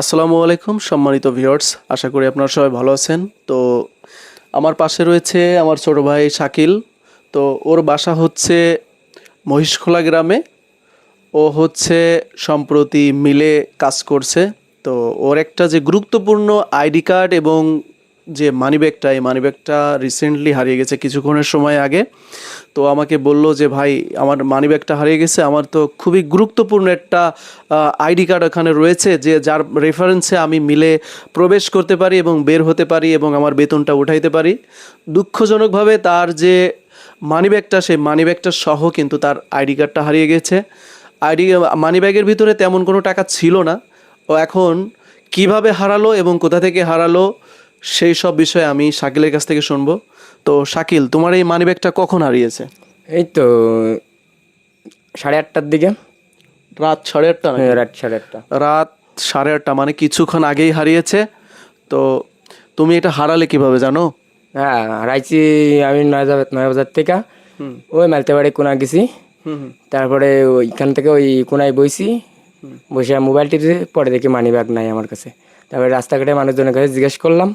আসসালামু আলাইকুম, সম্মানিত ভিউয়ার্স। আশা করি আপনারা সবাই ভালো আছেন। তো আমার পাশে রয়েছে আমার ছোট ভাই শাকিল। তো ওর বাসা হচ্ছে মহিষখোলা গ্রামে। ও হচ্ছে সম্প্রতি মিলে কাজ করছে। তো ওর একটা যে গুরুত্বপূর্ণ আইডি কার্ড এবং যে মানিব্যাগটা, এই মানিব্যাগটা রিসেন্টলি হারিয়ে গেছে কিছুক্ষণের সময় আগে। তো আমাকে বলল যে, ভাই, আমার মানিব্যাগটা হারিয়ে গেছে। আমার তো খুবই গুরুত্বপূর্ণ একটা আইডি কার্ড ওখানে রয়েছে, যে যার রেফারেন্সে আমি মিলে প্রবেশ করতে পারি এবং বের হতে পারি এবং আমার বেতনটা উঠাইতে পারি। দুঃখজনকভাবে তার যে মানিব্যাগটা, সেই মানিব্যাগটা সহ কিন্তু তার আইডি কার্ডটা হারিয়ে গেছে। আইডি, মানিব্যাগের ভিতরে তেমন কোনো টাকা ছিল না। ও এখন কীভাবে হারালো এবং কোথা থেকে হারালো সেই সব বিষয়ে আমি শাকিলের কাছ থেকে শুনব। তো শাকিল তোমার এই মানিব্যাগটা কখন হারিয়েছে? এই তো সাড়ে আটটার দিকে। রাত সাড়ে আটটা হ্যাঁ, রাত সাড়ে আটটা। রাত সাড়ে আটটা মানে কিছুক্ষণ আগেই হারিয়েছে। তো তুমি এটা হারালে কীভাবে জানো? হ্যাঁ হারাইছি আমি নয় নয় বাজার থেকে ওই মালতে বাড়ি কোনা গেছি। তারপরে ওইখান থেকে ওই কোনায় বইছি। বসে মোবাইল টিপছি পরে দেখি মানি ব্যাগ নাই আমার কাছে। তারপরে রাস্তাঘাটে মানুষজনের কাছে জিজ্ঞেস করলাম।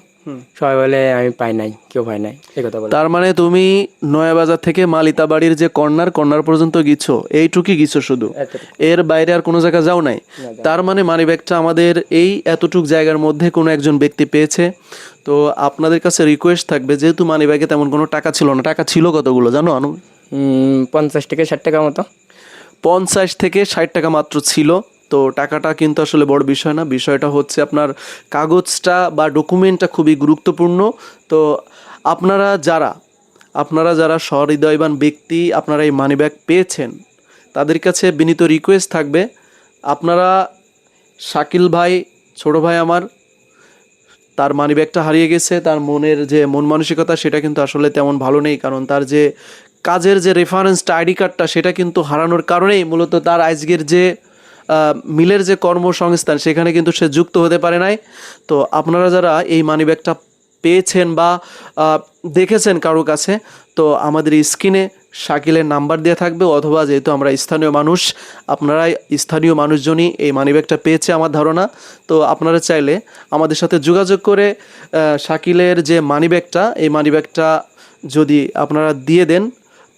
সবাই বলে আমি পাই নাই কেউ পাই নাই। এই কথা বলে। তার মানে তুমি নয়াবাজার থেকে মালিতা বাড়ির যে কর্নার কর্নার পর্যন্ত গিয়েছো এইটুকুই গিয়েছো শুধু? এর বাইরে আর কোনো জায়গা যাও নাই? তার মানে মানিব্যাগটা আমাদের এই এতটুক জায়গার মধ্যে কোনো একজন ব্যক্তি পেয়েছে। তো আপনাদের কাছে রিকোয়েস্ট থাকবে যেহেতু মানি ব্যাগে তেমন কোনো টাকা ছিল না। টাকা ছিল কতগুলো জানো আনু? পঞ্চাশ থেকে ষাট টাকা মতো। পঞ্চাশ থেকে ষাট টাকা মাত্র ছিল। তো টাকাটা কিন্তু আসলে বড় বিষয় না। বিষয়টা হচ্ছে আপনার কাগজটা বা ডকুমেন্টটা খুবই গুরুত্বপূর্ণ। তো আপনারা যারা আপনারা যারা সহৃদয়বান ব্যক্তি, আপনারা এই মানিব্যাগ পেয়েছেন, তাদের কাছে বিনীত রিকোয়েস্ট থাকবে। আপনারা শাকিল ভাই, ছোট ভাই আমার, তার মানিব্যাগটা হারিয়ে গেছে, তার মনের যে মন মানসিকতা সেটা কিন্তু আসলে তেমন ভালো নেই, কারণ তার যে কাজের যে রেফারেন্সটা আইডি কার্ডটা সেটা কিন্তু হারানোর কারণেই মূলত তার আজকের যে মিলের যে কর্মসংস্থান, সেখানে কিন্তু সে যুক্ত হতে পারে নাই। তো আপনারা যারা এই মানিব্যাগটা পেয়েছেন বা দেখেছেন কারও কাছে, তো আমাদের স্ক্রিনে শাকিলের নাম্বার দেওয়া থাকবে, অথবা যেহেতু আমরা স্থানীয় মানুষ আপনারা স্থানীয় মানুষজনই এই মানিব্যাগটা পেয়েছে আমার ধারণা। তো আপনারা চাইলে আমাদের সাথে যোগাযোগ করে শাকিলের যে মানিব্যাগটা, এই মানিব্যাগটা যদি আপনারা দিয়ে দেন,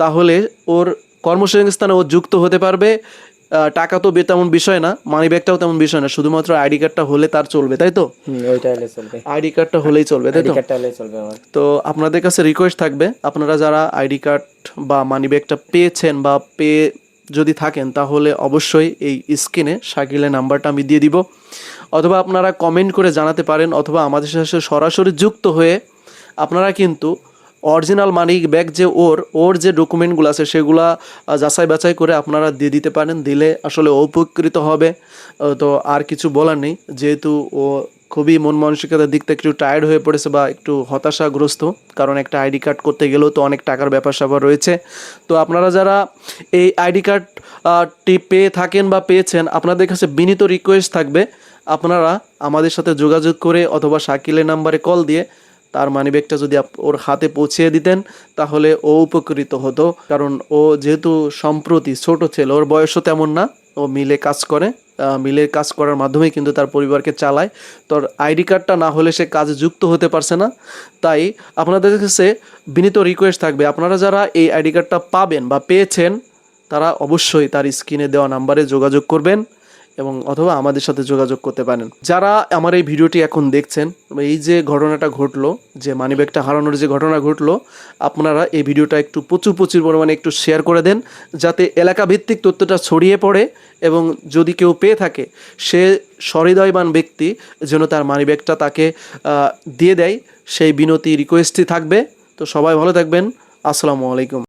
তাহলে ওর কর্মসংস্থানে ও যুক্ত হতে পারবে। টাকা তো বে- তেমন বিষয় না মানিব্যাগটাও তেমন বিষয় না শুধুমাত্র আইডি কার্ডটা হলে তার চলবে তাই তো? আইডি কার্ডটা হলেই চলবে তাই তো? তো আপনাদের কাছে রিকোয়েস্ট থাকবে আপনারা যারা আইডি কার্ড বা মানি ব্যাগটা পেয়েছেন বা পেয়ে যদি থাকেন তাহলে অবশ্যই এই স্ক্রিনে শাকিলের নাম্বারটা আমি দিয়ে দিব। অথবা আপনারা কমেন্ট করে জানাতে পারেন অথবা আমাদের সাথে সরাসরি যুক্ত হয়ে আপনারা কিন্তু অরিজিনাল মানি ব্যাগ যে ওর ওর যে ডকুমেন্টগুলো আছে সেগুলা যাচাই বাছাই করে আপনারা দিয়ে দিতে পারেন, দিলে আসলে উপকৃত হবে। তো আর কিছু বলার নেই, যেহেতু ও খুবই মন মানসিকতার দিক থেকে একটু টায়ার্ড হয়ে পড়েছে বা একটু হতাশাগ্রস্ত, কারণ একটা আইডি কার্ড করতে গেলেও তো অনেক টাকার ব্যাপার স্যাপার রয়েছে। তো আপনারা যারা এই আইডি কার্ডটি পেয়ে থাকেন বা পেয়েছেন, আপনাদের কাছে বিনীত রিকোয়েস্ট থাকবে, আপনারা আমাদের সাথে যোগাযোগ করে অথবা শাকিলের নাম্বারে কল দিয়ে তার মানিব্যাগটা যদি ওর হাতে পৌঁছিয়ে দিতেন, তাহলে ও উপকৃত হতো। কারণ ও যেহেতু সম্প্রতি ছোট ছেলে, ওর বয়সও তেমন না, ও মিলে কাজ করে। মিলে কাজ করার মাধ্যমেই কিন্তু তার পরিবারকে চালায়। তোর আইডি কার্ডটা না হলে সে কাজে যুক্ত হতে পারছে না। তাই আপনাদের কাছে বিনীত রিকোয়েস্ট থাকবে, আপনারা যারা এই আইডি কার্ডটা পাবেন বা পেয়েছেন, তারা অবশ্যই তার স্ক্রিনে দেওয়া নাম্বারে যোগাযোগ করবেন। এবং অথবা আমাদের সাথে যোগাযোগ করতে পারেন। যারা আমার এই ভিডিওটি এখন দেখছেন, এই যে ঘটনাটা ঘটলো, যে মানিব্যাগটা হারানোর যে ঘটনা ঘটলো, আপনারা এই ভিডিওটা একটু প্রচুর প্রচুর পরিমাণে একটু শেয়ার করে দেন, যাতে এলাকা ভিত্তিক তথ্যটা ছড়িয়ে পড়ে এবং যদি কেউ পেয়ে থাকে, সে সহৃদয়বান ব্যক্তি যেন তার মানিব্যাগটা তাকে দিয়ে দেয়, সেই বিনতি রিকোয়েস্টই থাকবে। তো সবাই ভালো থাকবেন। আসসালামু আলাইকুম।